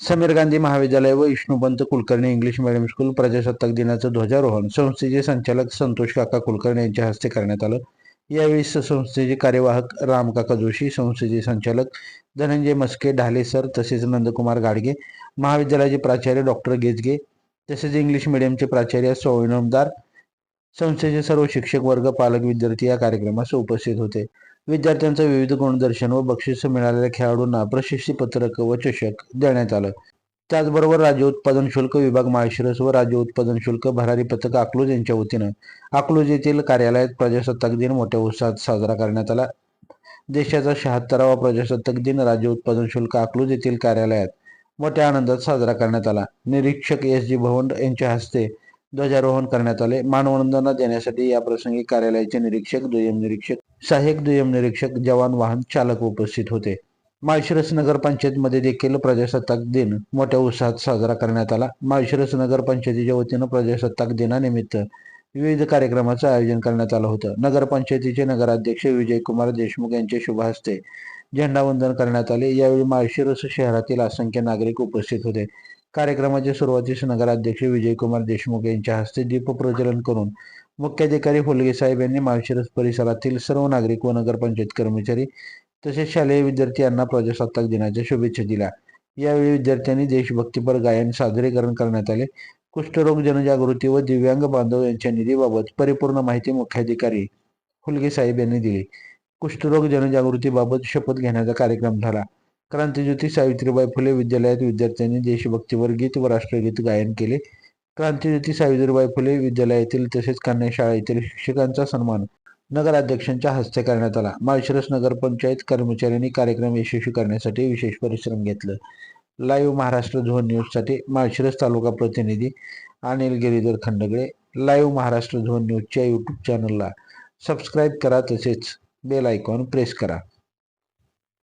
समीर गांधी महाविद्यालय व Vishnupant Kulkarni English medium school प्रजासत्ताक दिनाचं ध्वजारोहण संस्थेचे संचालक संतोष काका कुलकर्णी यांच्या हस्ते करण्यात आलं. यावेळी स- संस्थेचे कार्यवाहक रामकाका जोशी संस्थेचे संचालक धनंजय मस्के ढाले सर तसेच नंदकुमार गाडगे महाविद्यालयाचे प्राचार्य डॉक्टर गेजगे तसेच इंग्लिश मीडियमचे प्राचार्य सोयनमदार संस्थेचे सर्व शिक्षक वर्ग पालक विद्यार्थी या कार्यक्रमास उपस्थित होते. विद्यार्थ्यांचं विविध गुणदर्शन व बक्षीस मिळालेल्या खेळाडूंना प्रशस्ती पत्रक व चषक देण्यात आलं. त्याचबरोबर राज्य उत्पादन शुल्क विभाग माळशिरस व राज्य उत्पादन शुल्क भरारी पथक अकलूज यांच्या वतीनं अकलूज येथील कार्यालयात प्रजासत्ताक दिन मोठ्या उत्साहात साजरा करण्यात आला. देशाचा शहात्तरावा प्रजासत्ताक दिन राज्य उत्पादन शुल्क अकलूज येथील कार्यालयात मोठ्या आनंदात साजरा करण्यात आला. निरीक्षक एस जी भवंड यांच्या हस्ते ध्वजारोहण करण्यात आले. मानवंदना देण्यासाठी या प्रसंगी कार्यालयाचे निरीक्षक दुय्यम निरीक्षक सहाय्यक दुय्यम निरीक्षक जवान वाहन चालक उपस्थित होते. माळशिरस नगरपंचायतमध्ये देखील प्रजासत्ताक दिन मोठ्या उत्साहात साजरा करण्यात आला. माळशिरस नगरपंचायतीच्या वतीनं प्रजासत्ताक दिनानिमित्त विविध कार्यक्रमाचं आयोजन करण्यात आलं होतं. नगरपंचायतीचे नगराध्यक्ष विजयकुमार देशमुख यांच्या शुभ हस्ते झेंडावंदन करण्यात आले. यावेळी माळशिरस शहरातील असंख्य नागरिक उपस्थित होते. कार्यक्रमाच्या सुरुवातीस नगराध्यक्ष विजयकुमार देशमुख यांच्या हस्ते दीप प्रज्वलन करून मुख्याधिकारी फुलगे साहेब यांनी माळशिरस परिसरातील सर्व नागरिक व नगरपंचायत कर्मचारी तसेच शालेय विद्यार्थी यांना प्रजासत्ताक दिनाच्या शुभेच्छा दिल्या. यावेळी विद्यार्थ्यांनी देशभक्तीपर गायन सादरीकरण करण्यात आले. कुष्ठरोग जनजागृती व दिव्यांग बांधव यांच्या निधीबाबत परिपूर्ण माहिती मुख्याधिकारी हुलगे साहेब यांनी दिली. कुष्ठरोग जनजागृतीबाबत शपथ घेण्याचा कार्यक्रम झाला. क्रांतीज्योती सावित्रीबाई फुले विद्यालयात विद्यार्थ्यांनी देशभक्तीवर गीत व राष्ट्रगीत गायन केले. क्रांतीज्योती सावित्रीबाई फुले विद्यालयातील तसेच कन्या शाळेतील शिक्षकांचा सन्मान नगराध्यक्षांच्या हस्ते करण्यात आला. माळशिरस नगरपंचायत कर्मचाऱ्यांनी कार्यक्रम यशस्वी करण्यासाठी विशेष परिश्रम घेतलं. लाईव्ह महाराष्ट्र झोन न्यूजसाठी माळशिरस तालुका प्रतिनिधी अनिल गिरीधर खंडगळे लाईव्ह महाराष्ट्र झोन न्यूजच्या यूट्यूब चॅनलला सबस्क्राईब करा तसेच बेल आयकॉन प्रेस करा.